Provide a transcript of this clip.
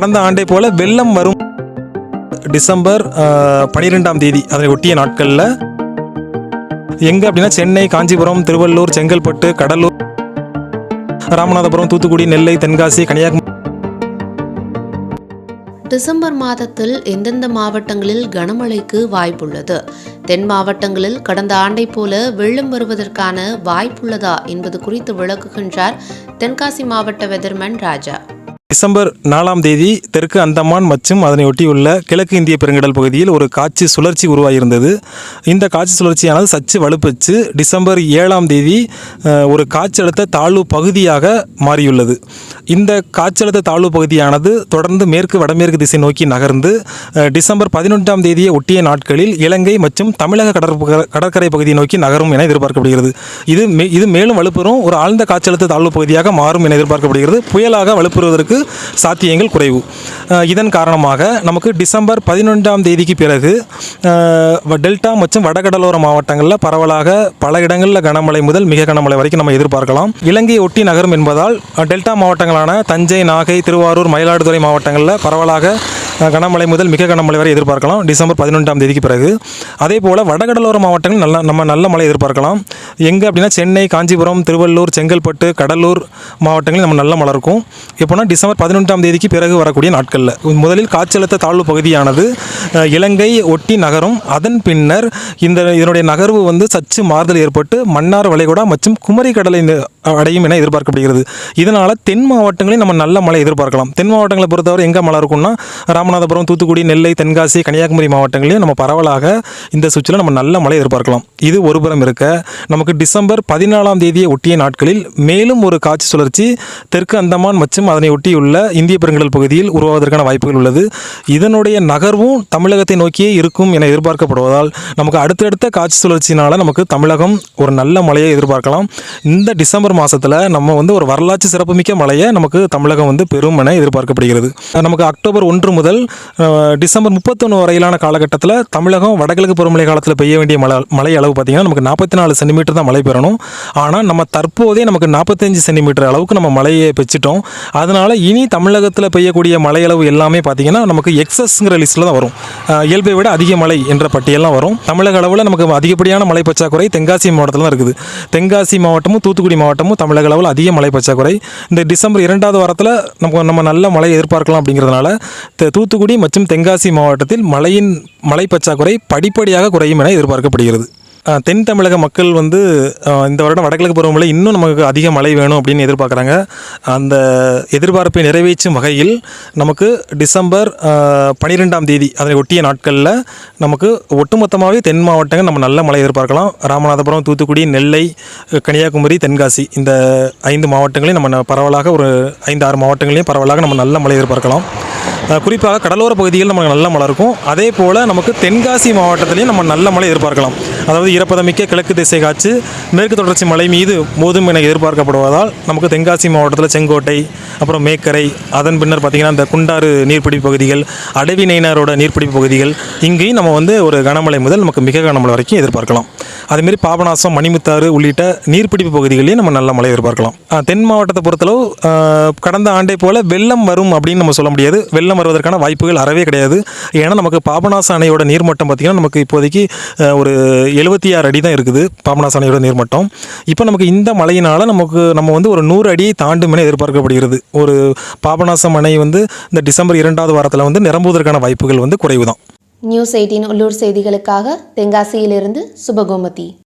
கடந்த ஆண்டை போல வெள்ளம் வரும் டிசம்பர் பனிரெண்டாம் தேதி அதனை ஒட்டிய நாட்களில். எங்கே அப்படின்னா சென்னை காஞ்சிபுரம் திருவள்ளூர் செங்கல்பட்டு கடலூர் ராமநாதபுரம் தூத்துக்குடி நெல்லை தென்காசி கன்னியாகுமரி. டிசம்பர் மாதத்தில் எந்தெந்த மாவட்டங்களில் கனமழைக்கு வாய்ப்புள்ளது? தென் மாவட்டங்களில் கடந்த ஆண்டைப் போல வெள்ளம் வருவதற்கான வாய்ப்புள்ளதா என்பது குறித்து விளக்குகின்றார் தென்காசி மாவட்ட வெதர்மன் ராஜா. டிசம்பர் நாலாம் தேதி தெற்கு அந்தமான் மற்றும் அதனை ஒட்டியுள்ள கிழக்கு இந்திய பெருங்கடல் பகுதியில் ஒரு காட்சி சுழற்சி உருவாகியிருந்தது. இந்த காட்சி சுழற்சியானது சச்சு வலுப்பெற்று டிசம்பர் ஏழாம் தேதி ஒரு காற்றழுத்த தாழ்வு பகுதியாக மாறியுள்ளது. இந்த காற்றழுத்த தாழ்வு பகுதியானது தொடர்ந்து மேற்கு வடமேற்கு திசை நோக்கி நகர்ந்து டிசம்பர் பதினொன்றாம் தேதியை ஒட்டிய நாட்களில் இலங்கை மற்றும் தமிழக கடற்ப கடற்கரை பகுதியை நோக்கி நகரும் என எதிர்பார்க்கப்படுகிறது. இது மே- இது மேலும் வலுப்பெறும் ஒரு ஆழ்ந்த காற்றழுத்த தாழ்வு பகுதியாக மாறும் என எதிர்பார்க்கப்படுகிறது. புயலாக வலுப்பெறுவதற்கு சாத்தியங்கள் குறைவு. இதன் காரணமாக நமக்கு டிசம்பர் பதினொன்றாம் தேதிக்கு பிறகு டெல்டா மற்றும் வடகடலோர மாவட்டங்களில் பரவலாக பல இடங்களில் கனமழை முதல் மிக கனமழை வரைக்கும் நம்ம எதிர்பார்க்கலாம். இலங்கையை ஒட்டி நகரும் என்பதால் டெல்டா மாவட்டங்களான தஞ்சை நாகை திருவாரூர் மயிலாடுதுறை மாவட்டங்களில் பரவலாக கனமழை முதல் மிக கனமழை வரை எதிர்பார்க்கலாம். டிசம்பர் பதினொன்றாம் தேதிக்கு பிறகு. அதே போல் வடகடலோர மாவட்டங்கள் நல்ல நம்ம நல்ல மழை எதிர்பார்க்கலாம். எங்கே அப்படின்னா சென்னை காஞ்சிபுரம் திருவள்ளூர் செங்கல்பட்டு கடலூர் மாவட்டங்களில் நம்ம நல்ல மழை இருக்கும். எப்போனா டிசம்பர் பதினொன்றாம் தேதிக்கு பிறகு வரக்கூடிய நாட்களில். முதலில் காற்றழுத்த தாழ்வு பகுதியானது இலங்கை ஒட்டி நகரும். அதன் பின்னர் இந்த இதனுடைய நகர்வு வந்து சற்று மாறுதல் ஏற்பட்டு மன்னார் வளைகுடா மற்றும் குமரி கடலை அடையும் என எதிர்பார்க்கப்படுகிறது. இதனால் தென் மாவட்டங்களில் நம்ம நல்ல மழை எதிர்பார்க்கலாம். தென் மாவட்டங்களை பொறுத்தவரை எங்கே மழை இருக்கும்னா ராமநாதபுரம் தூத்துக்குடி நெல்லை தென்காசி கன்னியாகுமரி மாவட்டங்களிலும் நம்ம பரவலாக இந்த சுற்றில் நம்ம நல்ல மழை எதிர்பார்க்கலாம். இது ஒருபுறம் இருக்க. நமக்கு டிசம்பர் பதினாலாம் தேதியை ஒட்டிய நாட்களில் மேலும் ஒரு காட்சி சுழற்சி தெற்கு அந்தமான் மற்றும் அதனை ஒட்டியுள்ள இந்திய பெருங்கடல் பகுதியில் உருவாவதற்கான வாய்ப்புகள் உள்ளது. இதனுடைய நகர்வும் தமிழகத்தை நோக்கியே இருக்கும் என எதிர்பார்க்கப்படுவதால் நமக்கு அடுத்தடுத்த காட்சி சுழற்சியினால் நமக்கு தமிழகம் ஒரு நல்ல மழையை எதிர்பார்க்கலாம். இந்த டிசம்பர் மாதத்தில் நம்ம வந்து ஒரு வரலாற்று சிறப்புமிக்க மழையை நமக்கு தமிழகம் வந்து பெரும் என எதிர்பார்க்கப்படுகிறது. நமக்கு அக்டோபர் ஒன்று முதல் முதல் டிசம்பர் முப்பத்தொன்று வரையிலான காலகட்டத்தில் தமிழகம் வடகிழக்கு பருவமழை காலத்தில் பெய்ய வேண்டிய மழை மழை அளவு பார்த்திங்கன்னா நமக்கு நாற்பத்தி நாலு சென்டிமீட்டர் தான் மழை பெறணும். ஆனால் நம்ம தற்போதே நமக்கு நாற்பத்தஞ்சு சென்டிமீட்டர் அளவுக்கு நம்ம மழையை பெச்சிட்டோம் அதனால் இனி தமிழகத்தில் பெய்யக்கூடிய மழை அளவு எல்லாமே பார்த்திங்கன்னா நமக்கு எக்ஸஸ்ங்கிற லிஸ்ட்டில் தான் வரும். இயல்பை விட அதிக மழை என்ற பட்டியலாம் வரும். தமிழக அளவில் நமக்கு அதிகப்படியான மழை பற்றாக்குறை தென்காசி மாவட்டத்தில் தான் இருக்குது. தென்காசி மாவட்டமும் தூத்துக்குடி மாவட்டமும் தமிழக அளவில் அதிக மழை பற்றாக்குறை. இந்த டிசம்பர் இரண்டாவது வாரத்தில் நமக்கு நம்ம நல்ல மழை எதிர்பார்க்கலாம் அப்படிங்கிறதுனால தூத்து தூத்துக்குடி மற்றும் தென்காசி மாவட்டத்தில் மழையின் மழை பற்றாக்குறை படிப்படியாக குறையும் என எதிர்பார்க்கப்படுகிறது. தென் தமிழக மக்கள் வந்து இந்த வருடம் வடகிழக்கு பருவமழை இன்னும் நமக்கு அதிக மழை வேணும் அப்படின்னு எதிர்பார்க்குறாங்க. அந்த எதிர்பார்ப்பை நிறைவேற்றும் வகையில் நமக்கு டிசம்பர் பனிரெண்டாம் தேதி அதனை ஒட்டிய நாட்களில் நமக்கு ஒட்டுமொத்தமாகவே தென் மாவட்டங்கள் நம்ம நல்ல மழை எதிர்பார்க்கலாம். ராமநாதபுரம் தூத்துக்குடி நெல்லை கன்னியாகுமரி தென்காசி இந்த ஐந்து மாவட்டங்களையும் நம்ம பரவலாக ஒரு ஐந்து ஆறு மாவட்டங்களையும் பரவலாக நம்ம நல்ல மழை எதிர்பார்க்கலாம். குறிப்பாக கடலோர பகுதிகளில் நமக்கு நல்ல மழை இருக்கும். அதே போல் நமக்கு தென்காசி மாவட்டத்திலையும் நம்ம நல்ல மழை எதிர்பார்க்கலாம். அதாவது ஈரப்பதமிக்க கிழக்கு திசை காற்று மேற்கு தொடர்ச்சி மலை மீது மோதும் என எதிர்பார்க்கப்படுவதால் நமக்கு தென்காசி மாவட்டத்தில் செங்கோட்டை அப்புறம் மேக்கரை அதன் பின்னர் பார்த்திங்கன்னா இந்த குண்டாறு நீர்பிடிப்பு பகுதிகள் அடவி நெய்னாரோட நீர்பிடிப்பு பகுதிகள் இங்கேயும் நம்ம வந்து ஒரு கனமழை முதல் நமக்கு மிக கனமழை வரைக்கும் எதிர்பார்க்கலாம். அதேமாரி பாபநாசம் மணிமுத்தாறு உள்ளிட்ட நீர்பிடிப்பு பகுதிகளையும் நம்ம நல்ல மழை எதிர்பார்க்கலாம். தென் மாவட்டத்தை பொறுத்தளவு கடந்த ஆண்டை போல வெள்ளம் வரும் அப்படின்னு நம்ம சொல்ல முடியாது. வெள்ளம் வருவதற்கான வாய்ப்புகள் அறவே கிடையாது. ஏன்னா நமக்கு பாபநாச அணையோட நீர்மட்டம் பார்த்திங்கன்னா நமக்கு இப்போதைக்கு ஒரு எழுபத்தி ஆறு அடி தான் இருக்குது பாபநாச அணையோட நீர்மட்டம். இப்போ நமக்கு இந்த மழையினால் நமக்கு நம்ம வந்து ஒரு நூறு அடியை தாண்டும் என எதிர்பார்க்கப்படுகிறது. ஒரு பாபநாசம் அணை வந்து இந்த டிசம்பர் இரண்டாவது வாரத்தில் வந்து நிரம்புவதற்கான வாய்ப்புகள் வந்து குறைவு தான் நியூஸ் எயிட்டின் உள்ளூர் செய்திகளுக்காக தென்காசியிலிருந்து சுபகோமதி.